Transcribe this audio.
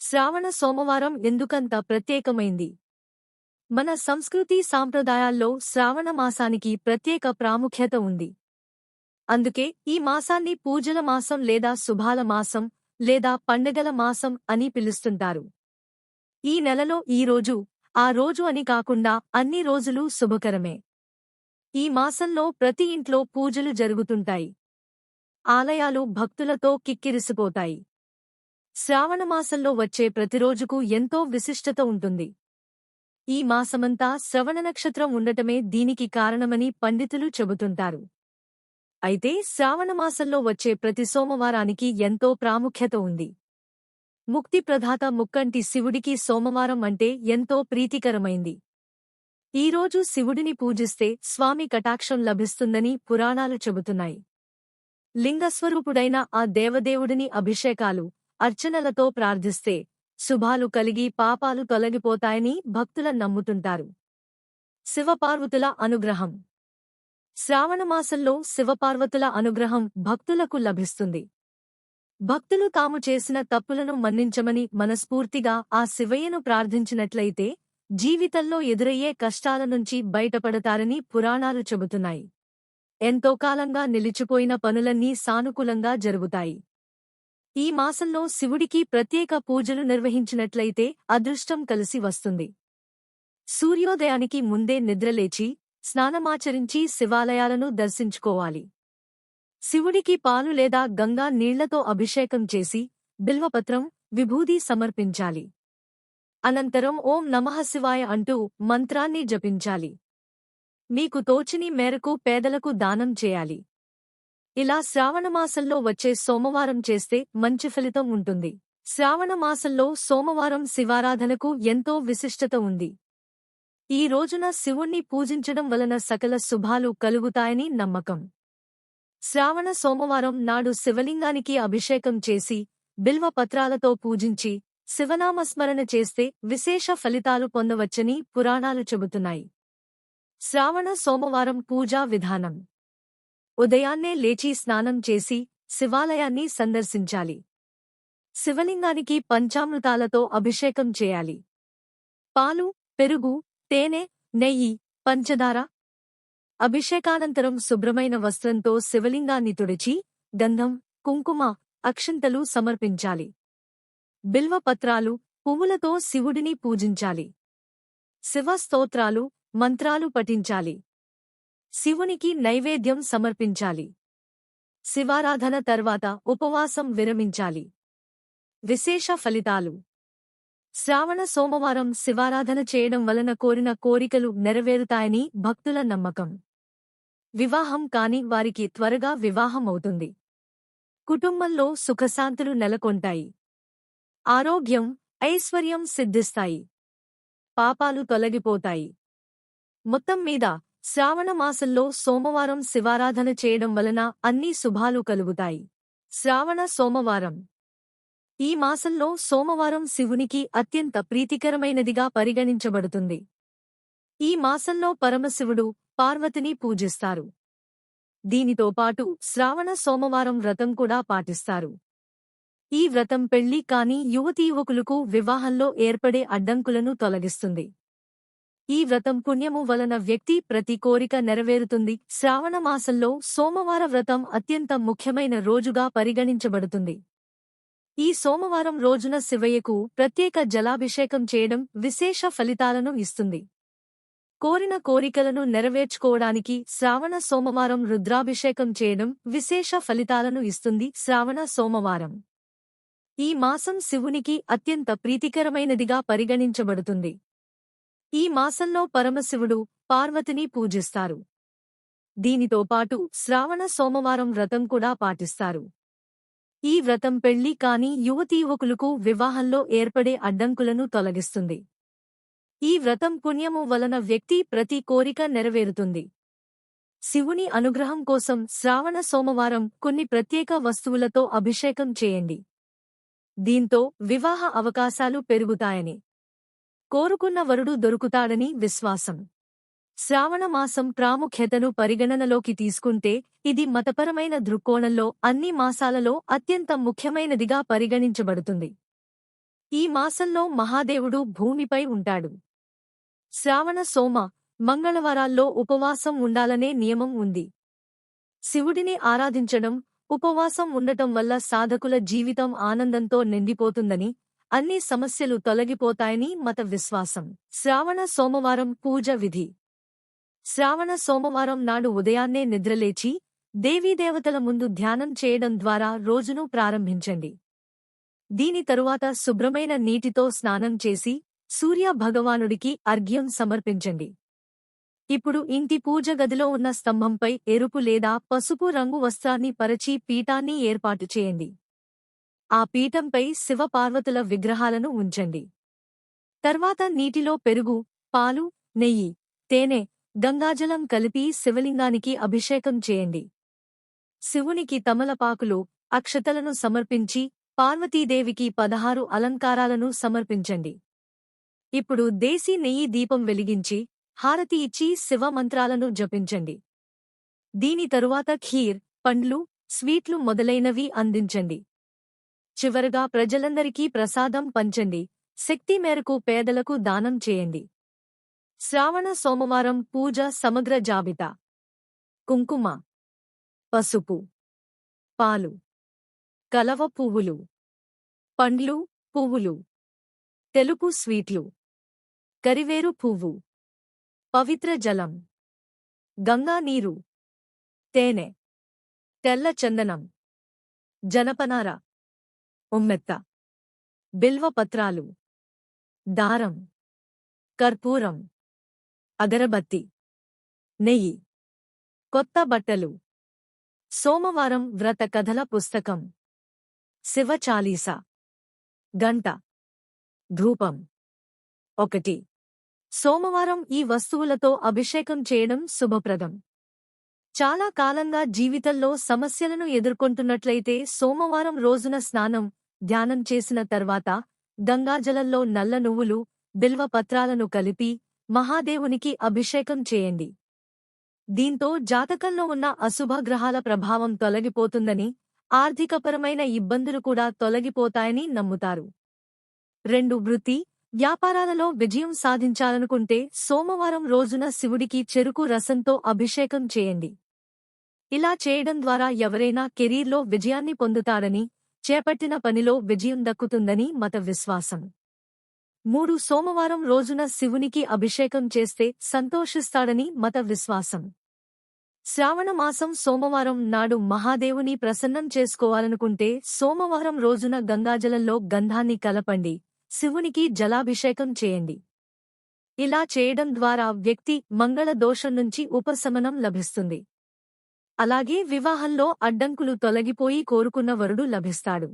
శ్రావణ సోమవారం ఎందుకంత ప్రత్యేకమైంది? మన సంస్కృతి సాంప్రదాయాల్లో శ్రావణ మాసానికి ప్రత్యేక ప్రాముఖ్యత ఉంది. అందుకే ఈ మాసాన్ని పూజల మాసం లేదా శుభాల మాసం లేదా పండగల మాసం అని పిలుస్తుంటారు. ఈ నెలలో ఈ రోజు ఆ రోజు అని కాకుండా అన్ని రోజులు శుభకరమే. ఈ మాసంలో ప్రతి ఇంట్లో పూజలు జరుగుతుంటాయి. ఆలయాలు భక్తులతో కిక్కిరిసిపోతాయి. శ్రావణమాసంలో వచ్చే ప్రతిరోజుకు ఎంతో విశిష్టత ఉంటుంది. ఈ మాసమంతా శ్రవణ నక్షత్రం ఉండటమే దీనికి కారణమని పండితులు చెబుతుంటారు. అయితే శ్రావణమాసంలో వచ్చే ప్రతి సోమవారానికి ఎంతో ప్రాముఖ్యత ఉంది. ముక్తి ప్రధాత ముక్కంటి శివుడికి సోమవారం అంటే ఎంతో ప్రీతికరమైంది. ఈరోజు శివుడిని పూజిస్తే స్వామి కటాక్షం లభిస్తుందని పురాణాలు చెబుతున్నాయి. లింగస్వరూపుడైన ఆ దేవదేవుడిని అభిషేకాలు అర్చనలతో ప్రార్థిస్తే శుభాలు కలిగి పాపాలు తొలగిపోతాయని భక్తుల నమ్ముతుంటారు. శివపార్వతుల అనుగ్రహం. శ్రావణమాసంలో శివపార్వతుల అనుగ్రహం భక్తులకు లభిస్తుంది. భక్తులు తాము చేసిన తప్పులను మన్నించమని మనస్ఫూర్తిగా ఆ శివయ్యను ప్రార్థించినట్లయితే జీవితంలో ఎదురయ్యే కష్టాల నుంచి బయటపడతారని పురాణాలు చెబుతున్నాయి. ఎంతో కాలంగా నిలిచిపోయిన పనులన్నీ సానుకూలంగా జరుగుతాయి. ఈ మాసంలో శివుడికి ప్రత్యేక పూజలు నిర్వహించినట్లయితే అదృష్టం కలిసి వస్తుంది. సూర్యోదయానికి ముందే నిద్రలేచి స్నానమాచరించి శివాలయాలను దర్శించుకోవాలి. శివుడికి పాలు లేదా గంగా నీళ్ళతో అభిషేకం చేసి బిల్వపత్రం విభూది సమర్పించాలి. అనంతరం ఓం నమః శివాయ అంటూ మంత్రాన్ని జపించాలి. మీకు తోచిని మేరకు పేదలకు దానం చేయాలి. ఇలా శ్రావణమాసంలో వచ్చే సోమవారం చేస్తే మంచి ఫలితం ఉంటుంది. శ్రావణమాసంలో సోమవారం శివారాధనకు ఎంతో విశిష్టత ఉంది. ఈ రోజున శివుణ్ణి పూజించడం వలన సకల శుభాలు కలుగుతాయని నమ్మకం. శ్రావణ సోమవారం నాడు శివలింగానికి అభిషేకం చేసి బిల్వ పత్రాలతో పూజించి శివనామస్మరణ చేస్తే విశేష ఫలితాలు పొందవచ్చని పురాణాలు చెబుతున్నాయి. శ్రావణ సోమవారం పూజా విధానం. ఉదయాన్నే లేచి స్నానం చేసి శివాలయాన్ని సందర్శించాలి. శివలింగానికి పంచామృతాలతో అభిషేకం చేయాలి. పాలు పెరుగు తేనె నెయ్యి పంచదార అభిషేకానంతరం శుభ్రమైన వస్త్రంతో శివలింగాన్ని తుడిచి గంధం కుంకుమ అక్షంతలు సమర్పించాలి. బిల్వపత్రాలు పువ్వులతో శివుడిని పూజించాలి. శివ స్తోత్రాలు మంత్రాలు పఠించాలి. శివునికి నైవేద్యం సమర్పించాలి. శివారాధన తర్వాత ఉపవాసం విరమించాలి. విశేష ఫలితాలు. శ్రావణ సోమవారం శివారాధన చేయడం వలన కోరిన కోరికలు నెరవేరుతాయని భక్తుల నమ్మకం. వివాహం కాని వారికి త్వరగా వివాహమవుతుంది కుటుంబంలో సుఖశాంతులు నెలకొంటాయి. ఆరోగ్యం ఐశ్వర్యం సిద్ధిస్తాయి. పాపాలు తొలగిపోతాయి. మొత్తం మీద శ్రావణ మాసంలో సోమవారం శివారాధన చేయడం వలన అన్ని శుభాలు కలుగుతాయి. శ్రావణ సోమవారం. ఈ మాసంలో సోమవారం శివునికి అత్యంత ప్రీతికరమైనదిగా పరిగణించబడుతుంది. ఈ మాసంలో పరమశివుడు పార్వతిని పూజిస్తారు. దీనితో పాటు శ్రావణ సోమవారం వ్రతం కూడా పాటిస్తారు. ఈ వ్రతం పెళ్ళి కాని యువతీ యువకులకు వివాహంలో ఏర్పడే అడ్డంకులను తొలగిస్తుంది. ఈ వ్రతం పుణ్యము వలన వ్యక్తి ప్రతి కోరిక నెరవేరుతుంది. శ్రావణ మాసంలో సోమవార వ్రతం అత్యంత ముఖ్యమైన రోజుగా పరిగణించబడుతుంది. ఈ సోమవారం రోజున శివయ్యకు ప్రత్యేక జలాభిషేకం చేయడం విశేష ఫలితాలను ఇస్తుంది. కోరిన కోరికలను నెరవేర్చుకోవడానికి శ్రావణ సోమవారం రుద్రాభిషేకం చేయడం విశేష ఫలితాలను ఇస్తుంది శ్రావణ సోమవారం. ఈ మాసం శివునికి అత్యంత ప్రీతికరమైనదిగా పరిగణించబడుతుంది. ఈ మాసంలో పరమశివుడు పార్వతిని పూజిస్తారు. దీనితో పాటు శ్రావణ సోమవారం వ్రతం కూడా పాటిస్తారు. ఈ వ్రతం పెళ్ళి కాని యువతీ యువకులకు వివాహంలో ఏర్పడే అడ్డంకులను తొలగిస్తుంది. ఈ వ్రతం పుణ్యము వలన వ్యక్తి ప్రతి కోరిక నెరవేరుతుంది. శివుని అనుగ్రహం కోసం శ్రావణ సోమవారం కొన్ని ప్రత్యేక వస్తువులతో అభిషేకం చేయండి. దీంతో వివాహ అవకాశాలు పెరుగుతాయని కోరుకున్న వరుడు దొరుకుతాడని విశ్వాసం. శ్రావణమాసం ప్రాముఖ్యతను పరిగణనలోకి తీసుకుంటే ఇది మతపరమైన దృక్కోణంలో అన్ని మాసాలలో అత్యంత ముఖ్యమైనదిగా పరిగణించబడుతుంది. ఈ మాసంలో మహాదేవుడు భూమిపై ఉంటాడు. శ్రావణ సోమ మంగళవారాల్లో ఉపవాసం ఉండాలనే నియమం ఉంది. శివుడిని ఆరాధించడం ఉపవాసం ఉండటం వల్ల సాధకుల జీవితం ఆనందంతో నిండిపోతుందని అన్ని సమస్యలు తొలగిపోతాయని మత విశ్వాసం. శ్రావణ సోమవారం పూజ విధి. శ్రావణ సోమవారం నాడు ఉదయాన్నే నిద్రలేచి దేవీదేవతల ముందు ధ్యానం చేయడం ద్వారా రోజును ప్రారంభించండి. దీని తరువాత శుభ్రమైన నీటితో స్నానం చేసి సూర్య భగవానుడికి అర్ఘ్యం సమర్పించండి. ఇప్పుడు ఇంటి పూజ గదిలో ఉన్న స్తంభంపై ఎరుపు లేదా పసుపు రంగు వస్త్రాన్ని పరచి పీఠాన్ని ఏర్పాటు చేయండి. ఆ పీఠంపై శివపార్వతుల విగ్రహాలను ఉంచండి. తర్వాత నీటిలో పెరుగు పాలు నెయ్యి తేనె గంగాజలం కలిపి శివలింగానికి అభిషేకం చేయండి. శివునికి తమలపాకులు అక్షతలను సమర్పించి పార్వతీదేవికి పదహారు అలంకారాలను సమర్పించండి. ఇప్పుడు దేశీ నెయ్యి దీపం వెలిగించి హారతి ఇచ్చి శివమంత్రాలను జపించండి. దీని తరువాత ఖీర్ పండ్లు స్వీట్లు మొదలైనవి అందించండి. చివరగా ప్రజలందరికీ ప్రసాదం పంచండి. శక్తి మేరకు పేదలకు దానం చేయండి. శ్రావణ సోమవారం పూజ సమగ్ర జాబితా. కుంకుమ. పసుపు. పాలు. కలవ పువ్వులు. పండ్లు పువ్వులు. తెలుపు స్వీట్లు. కరివేరు పువ్వు. పవిత్ర జలం. గంగా నీరు. తేనె. తెల్ల చందనం. జనపనార. ఉమ్మెత్త. బిల్వపత్రాలు దారం. కర్పూరం. అగరబత్తి. నెయ్యి. కొత్త బట్టలు. సోమవారం వ్రత కథల పుస్తకం. శివచాలీస గంట. ధూపం. ఒకటి. సోమవారం ఈ వస్తువులతో అభిషేకం చేయడం శుభప్రదం. చాలా కాలంగా జీవితంలో సమస్యలను ఎదుర్కొంటున్నట్లయితే సోమవారం రోజున స్నానం ధ్యానం చేసిన తర్వాత గంగాజలంలో నల్ల నువ్వులు బిల్వపత్రాలను కలిపి మహాదేవునికి అభిషేకం చేయండి. దీంతో జాతకంలో ఉన్న అశుభగ్రహాల ప్రభావం తొలగిపోతుందని ఆర్థికపరమైన ఇబ్బందులు కూడా తొలగిపోతాయని నమ్ముతారు. రెండు వృత్తి వ్యాపారాలలో విజయం సాధించాలనుకుంటే సోమవారం రోజున శివుడికి చెరుకు రసంతో అభిషేకం చేయండి. ఇలా చేయడం ద్వారా ఎవరైనా కెరీర్లో విజయాన్ని పొందుతారని చేపట్టిన పనిలో విజయం దక్కుతుందని మత విశ్వాసం. మూడు సోమవారం రోజున శివునికి అభిషేకం చేస్తే సంతోషిస్తాడని మత విశ్వాసం. శ్రావణమాసం సోమవారం నాడు మహాదేవుని ప్రసన్నం చేసుకోవాలనుకుంటే సోమవారం రోజున గంగాజలంలో గంధాన్ని కలపండి శివునికి జలాభిషేకం చేయండి. ఇలా చేయడం ద్వారా వ్యక్తి మంగళ దోషం నుంచి ఉపశమనం లభిస్తుంది. అలాగే వివాహంలో అడ్డంకులు తొలగిపోయి కోరుకున్న వరుడు లభిస్తాడు.